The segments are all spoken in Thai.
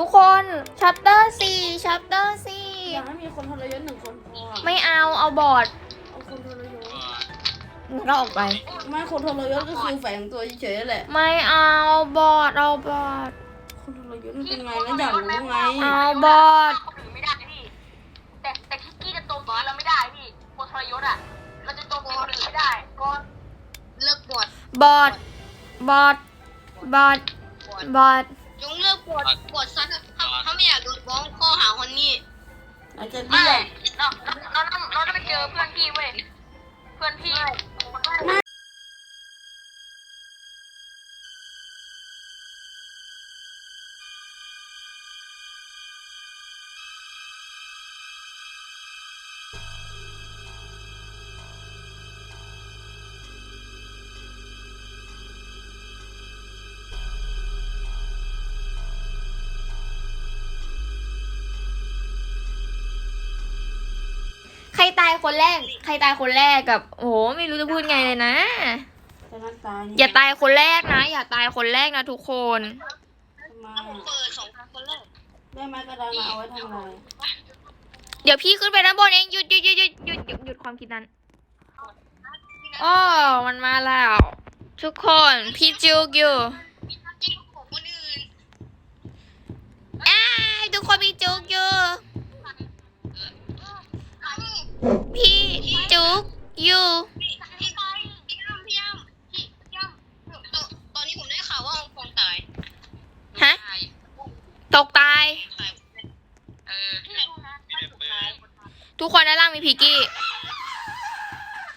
ทุกคนชัปเตอร์สี่ชัปเตอร์สี่อยากให้มีคนทรยศหนึ่งคนพออะไม่เอาเอาบอร์ดเอาคนทรยศก็ออกไป ไม่คนทรยศก็คือแฝงตัวเฉยๆแหละ ไม่เอาบอร์ดเอาบอร์ดคนทรยศมันเป็นไงแล้วอยากรู้ไงเอาบอร์ดคนอื่นไม่ได้พี่แต่แต่คิกกี้จะโจมตีเราไม่ได้พี่คนทรยศอะเราจะโจมตีคนอื่นไม่ได้ก็เลิกบวชบอร์ดบอร์ดบอร์ดบอร์ด จงเลิกบวชบวชซะถ้าถ้าไม่อยากโดนฟ้องข้อหาคนนี้อาจจะไม่ เรียก เราเราเราเราจะไปเจอเพื่อนพี่เว้ย เพื่อนพี่ ครตายคนแรก ใครตายคนแรกกับ โอ้โห ไม่รู้จะพูดไงเลยนะ จะนัดตายอย่าตายคนแรกนะ อย่าตายคนแรกนะทุกคน ทำไมเปิดสองคนแรกได้ไม้กระดานมาเอาไว้ทำอะไรเดี๋ยวพี่ขึ้นไปด้านบนเองหยุดหยุดหยุดหยุดหยุดหยุดหยุดความคิดนั้นอ๋อมันมาแล้ว ทุกคนพี่จุกอยู่จริงของคนอื่น อ้ายทุกคนพี่จุกอยู่ พี่จุกอยู่พี่พี่พี่พี่ย่ำพี่ย่ำพี่ย่ำตอนนี้ผมได้ข่าวว่าฟองตายฮะตกตายเออทุกคนด้านล่างมีพิกกี้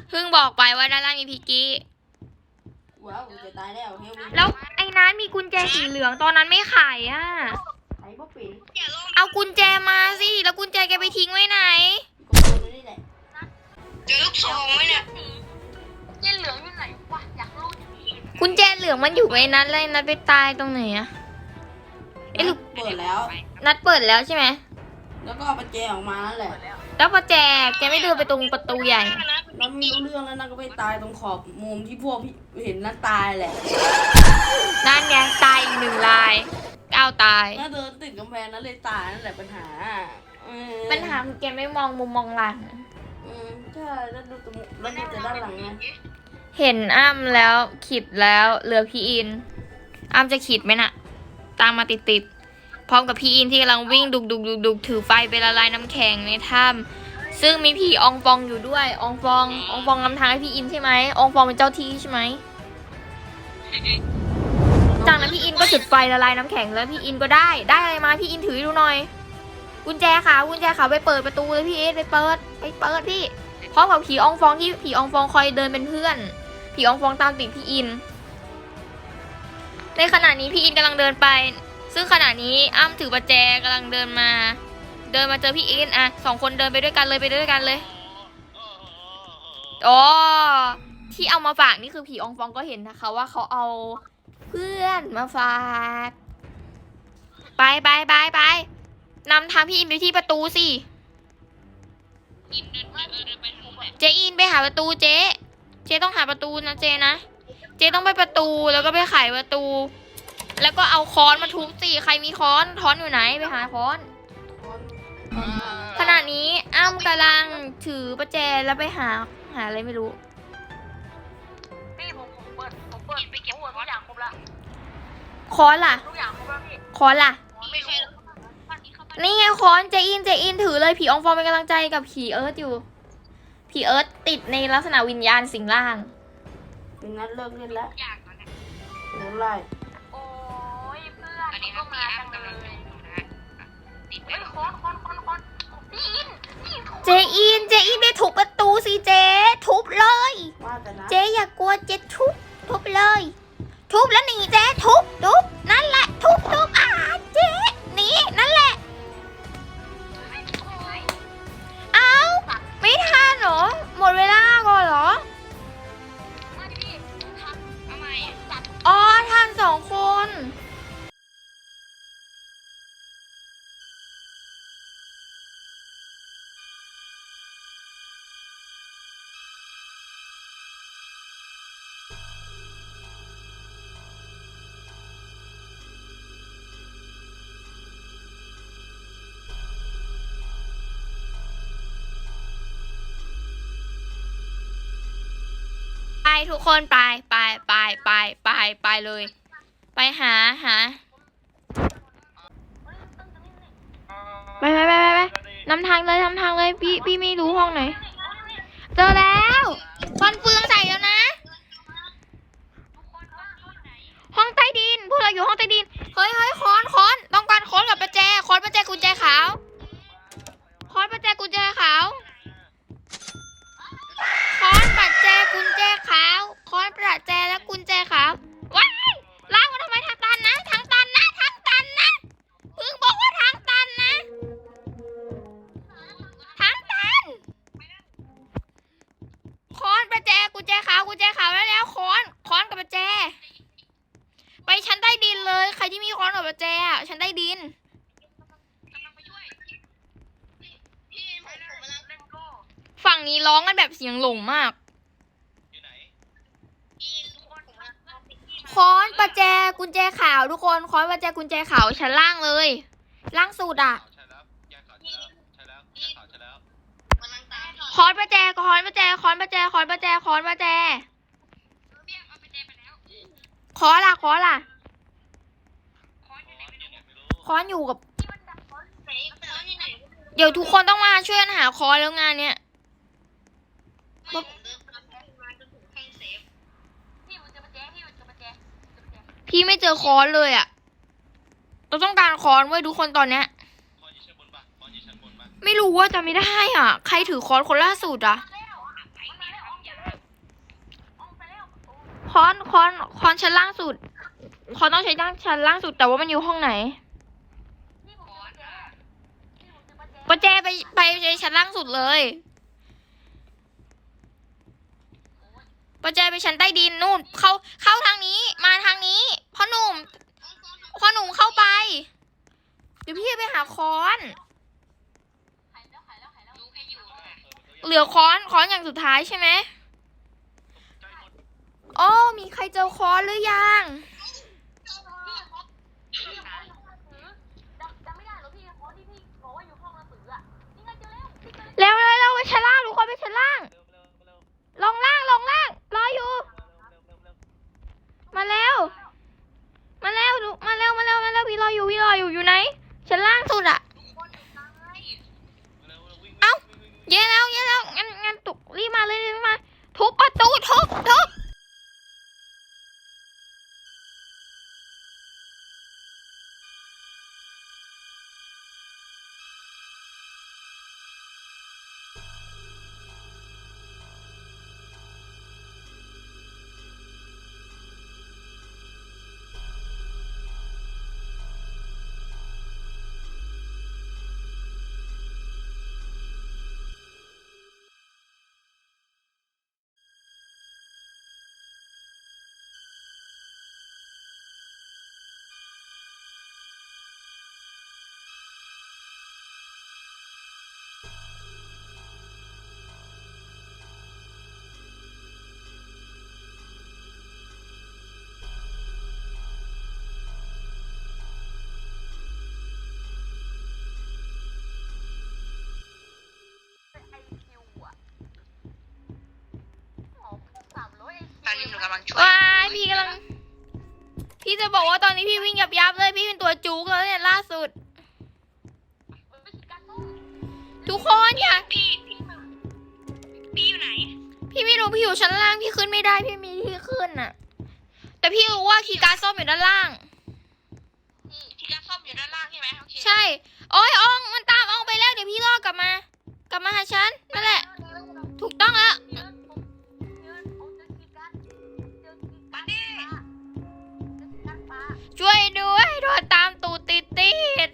เพิ่งบอกไปว่าด้านล่างมีพิกกี้ ว้าวจะตายแล้วเฮลวีแล้วไอ้นั้นมีกุญแจสีเหลืองตอนนั้นไม่ขายอะไอ้พ่อปิ่นอย่าลงเอากุญแจมาสิ แล้วกุญแจแกไปทิ้งไว้ไหนก็โดนนี่แหละ เจอลูกซองไหมเนี่ยเจนเหลืองอยู่ไหนวะอยากรู้จริงกุญแจเหลืองมันอยู่ในนั้นเลยนัดไปตายตรงไหนอะเอ้ยลูกเปิดแล้ว นัดเปิดแล้วใช่ไหมแล้วก็เอาประแจออกมานั่นแหละ แล้วประแจแกไม่เดินไปตรงประตูใหญ่แล้วไม่รู้เรื่องแล้วนั่นก็ไปตายตรงขอบมุมที่พวกพี่เห็นนั่นตายแหละ นั่นไงตายอีกหนึ่งลายก้าวตายถ้าเดินติดกำแพงนั้นเลยตายนั่นแหละปัญหาเออปัญหาคือแกไม่มองมุมมองหลังอืม ใช่แล้วดูตรงแล้วดูแต่ด้านหลังไงเห็นอ้ำแล้วขีดแล้วเหลือพี่อิน อ้ำจะขีดไหมน่ะ ตามมาติดติดพร้อมกับพี่อินที่กำลังวิ่งดุกดุกดุกดุกถือไฟไปละลายน้ำแข็งในถ้ำซึ่งมีผีอองฟองอยู่ด้วยอองฟองอองฟองนำทางให้พี่อินใช่ไหมอองฟองเป็นเจ้าที่ใช่ไหมจากนั้นพี่อินก็จุดไฟละลายน้ำแข็งแล้วพี่อินก็ได้ได้อะไรมาพี่อินถือดูหน่อยกุญแจค่ะกุญแจค่ะไปเปิดประตูเลยพี่เอินไปเปิดไปเปิดพี่ พร้อมกับผีอองฟองที่ผีอองฟองคอยเดินเป็นเพื่อน ผีอองฟองตามติดพี่อิน ในขณะนี้พี่อินกำลังเดินไป ซึ่งขณะนี้อ้ำถือประแจกำลังเดินมา เดินมาเจอพี่อินอะสองคนเดินไปด้วยกันเลยไปด้วยกันเลยอ๋อที่เอามาฝากนี่คือผีอองฟองก็เห็นนะคะ ว่าเขาเอาเพื่อนมาฝาก ไปไปไปไปนำทางพี่อินไปที่ประตูสิอินเดินไปเออ อินไปหาประตูเจ๊เจ๊ต้องหาประตูนะเจนะ เจ๊ต้องไปประตูแล้วก็ไปไขประตู แล้วก็เอาค้อนมาทุบสิใครมีค้อนค้อนอยู่ไหนไปหาค้อนขณะนี้อ้ำกำลังถือประแจแล้วไปหาหาอะไรไม่รู้พี่ผมผมเปิดผมเปิดไปเก็บหัวทุกอย่างครบละค้อนล่ะทุกอย่างครบแล้วพี่ค้อนล่ะไม่ใช่บ้านนี้เข้าบ้านนี่ไงค้อนเจอินเจอินถือเลยผีอองฟองเป็นกำลังใจกับผีเอิร์ธอยู่ ผีเอิร์ธติดในลักษณะวิญญาณสิงร่างเป็นนัดเลิกเล่นแล้วอย่างนั้นเนี่ยโดนไล่โอ้ยเพื่อนอันนี้ก็มาจังเลยติดเฮ้ยคอนคอนคอนคอนพี่อินพี่อินเจอิน เจอินไปทุบประตูสิเจ ทุบเลย ว่าแต่นะเจ๊อย่ากลัวเจ๊ทุบทุบเลย ทุบแล้วหนีเจ๊ทุบทุบนั่นแหละทุบทุบอ่า ทุกคนไปไปไปไปไปไปเลย ไปหาหาไปไปไปไปไปนำทางเลยนำทางเลยพี่พี่ไม่รู้ห้องไหน เจอแล้วฟันเฟืองใส่แล้วนะ ห้องใต้ดินพวกเราอยู่ห้องใต้ดินเฮ้ยเฮ้ยค้อนค้อนต้องการค้อนกับประแจค้อนประแจกุญแจขาวค้อนประแจกุญแจขาว นี้ร้องกันแบบเสียงหลงมากค้อนประแจกุญแจขาวทุกคนค้อนประแจกุญแจขาวชั้นล่างเลย ล่างสุดอะใช่แล้วยาขาวใช่แล้วใช่แล้วยาขาวใช่แล้วค้อนประแจค้อนประแจค้อนประแจค้อนประแจค้อนประแจค้อนล่ะค้อนล่ะอ๋ออยู่ไหนไม่รู้ค้อนอยู่กับ เดี๋ยวทุกคนต้องมาช่วยกันหาค้อนแล้วงานเนี้ย พี่มันจะมาแจ้งพี่มันจะมาแจ้งจะมาแจ้ง พี่ไม่เจอคอนเลยอะเราต้องการคอนไว้ยทุกคนตอนเนี้ยไม่รู้ว่าจะไม่ได้อะ ใครถือคอนคนล่าสุดอะแล้วอะคอนคอนคอนชั้นล่างสุดคอนต้องใช้ด้านชั้นล่างสุดแต่ว่ามันอยู่ห้องไหนประแจไปไปไปชั้นล่างสุดเลยประแจไปชั้นใต้ดินนู่น เข้าเข้าทางนี้มาทางนี้พ่อหนุ่มพ่อหนุ่มเข้าไป เดี๋ยวพี่จะไปหาค้อน หายแล้วหายแล้วหายแล้วรู้แค่อยู่ เห ลือค้อนค้อนอย่างสุดท้ายใช่ไหมใกล้หมดโอ้มีใครเจอค้อนหรือยังพี่ครับพี่ครับอยู่ห้องหนังสือจำจำไม่ได้หรอพี่เพราะที่พี่บอกว่าอยู่ห้องหนังสืออะนี่ไงเจอแล้วพี่เจอแล้วเร็วเร็วเร็วไปชั้นล่างทุกคนไปชั้นล่าง ว้ายพี่กำลัง พี่จะบอกว่าตอนนี้พี่วิ่งยับยับเลยพี่เป็นตัวจุกแล้วเนี่ยล่าสุด ทุกคนอย่าพี่พี่พี่อยู่ไหน พี่ไม่รู้พี่อยู่ชั้นล่างพี่ขึ้นไม่ได้พี่มีที่ขึ้นน่ะ แต่พี่รู้ว่าคีย์การ์ดส้มอยู่ด้านล่างพี่ที่กระซ่อมอยู่ด้านล่างใช่ไหมโอเคใช่โอ้ยอองมันตามอองไปแล้วเดี๋ยวพี่รอกลับมา กลับมาหาฉันนั่นแหละ ถูกต้องแล้ว ตูติดติด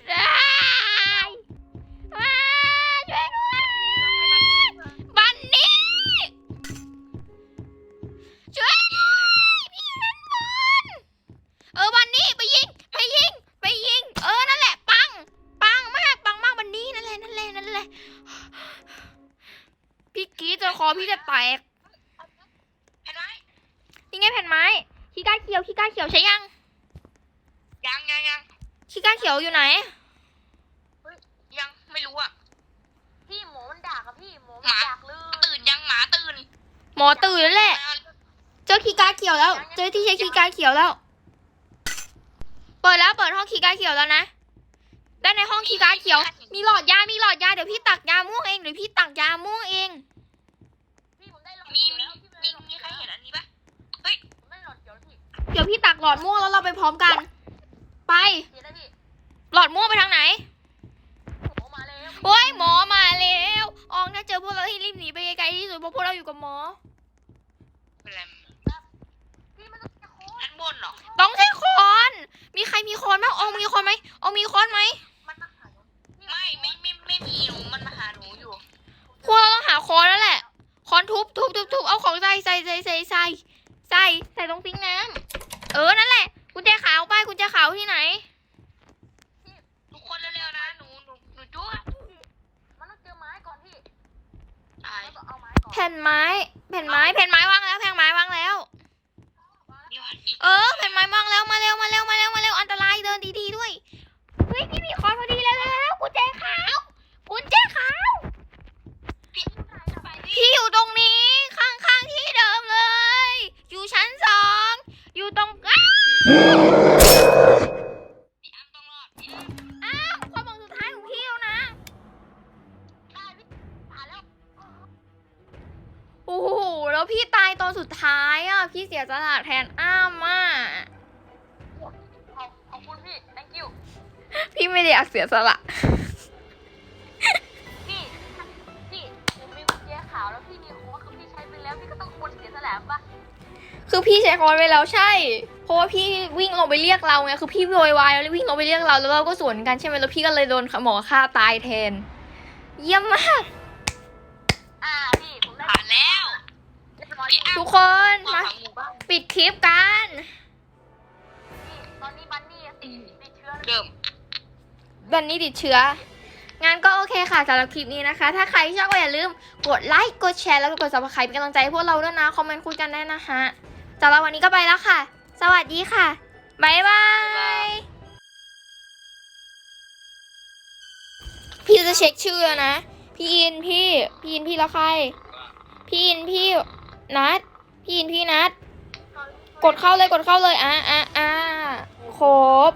ไม่รู้อะพี่หมูมันด่ากับพี่หมูมันด่าลือตื่นยังหมาตื่นหมอตื่นแล้วแหละ เจอคีย์การ์ดเขียวแล้ว เจอที่ใช้คีย์การ์ดเขียวแล้ว เปิดแล้วเปิดห้องคีย์การ์ดเขียวแล้วนะ ด้านในห้องคีย์การ์ดเขียว มีหลอดยา มีหลอดยา เดี๋ยวพี่ตักยาม่วงเอง เดี๋ยวพี่ตักยาม่วงเอง พี่ผมได้หลอดมีเขียวมีแล้วพี่มีมีใครเห็นอันนี้ปะผมได้หลอดเขียวแล้วพี่เดี๋ยวพี่ตักหลอดม่วงแล้วเราไปพร้อมกัน ไปเขียนได้พี่หลอดม่วงไปทางไหนผมมาแล้ว โอ้ยหมอมาแล้วอองถ้าเจอพวกเราให้รีบหนีไปไกลๆที่สุดเพราะพวกเราอยู่กับหมอ เป็นไรพี่มันต้องจะโค้ดอันบนเหรอต้องใช้ค้อน มีใครมีค้อนบ้างอองมีค้อนไหมอองมีค้อนไหมมันมาหาหนูพี่ไม่ไม่ไม่ไม่มีหนูมันมาหาหนูอยู่พวกเราต้องหาค้อนแล้วแหละค้อนทุบทุบทุบทุบเอาของใส่ใส่ใส่ใส่ใส่ใส่ใส่ตรงซิงค์น้ำเออนั่นแหละกุญแจขาวไปกุญแจขาวที่ไหน ทุกคนเร็วๆนะหนูหนูหนูจุ๊บ มันต้องเจอไม้ก่อนพี่ ตาย แล้วก็เอาไม้ก่อนแผ่นไม้ แผ่นไม้ แผ่นไม้วางแล้ว แผ่นไม้วางแล้วนี่วันนี้เออ แผ่นไม้วางแล้ว มาเร็ว มาเร็ว แล้วพี่ตายตอนสุดท้ายอะ พี่เสียสละแทนอ้ามอะ ขอบขอบคุณพี่ thank you พี่ไม่ได้อยากเสียสละ พี่พี่ผมมีกุญแจขาวแล้วพี่มีโค้ดคือพี่ใช้ไปแล้วพี่ก็ต้องควรเสียสละปะคือพี่ใช้คอนไว้แล้วใช่ เพราะว่าพี่วิ่งลงไปเรียกเราไง คือพี่โวยวายแล้ววิ่งลงไปเรียกเราแล้วเราก็สวนกันใช่ไหมแล้วพี่ก็เลยโดนหมอฆ่าตายแทน เยี่ยมมาก อ่าพี่ผมได้ ผ่านแล้วเรียบร้อย พี่พี่อ้ำทุกคนมามาฝังหมู่บ้านปิดคลิปกันตอนนี้บันนี่ติดติดเชื้อเดิม วันนี้ติดเชื้องั้นก็โอเคค่ะสำหรับคลิปนี้นะคะ ถ้าใครชอบก็อย่าลืมกดไลค์ กดแชร์แล้วก็กด subscribe เป็นกำลังใจให้พวกเราด้วยนะ คอมเมนต์คุยกันได้นะฮะสำหรับวันนี้ก็ไปแล้วค่ะ สวัสดีค่ะ บ๊ายบาย พี่จะเช็คชื่อนะ พี่อินพี่ พี่อินพี่แล้วใคร พี่อินพี่ นัดพี่อินพี่นัดกดเข้าเลยกดเข้าเลยอะอะอะครบ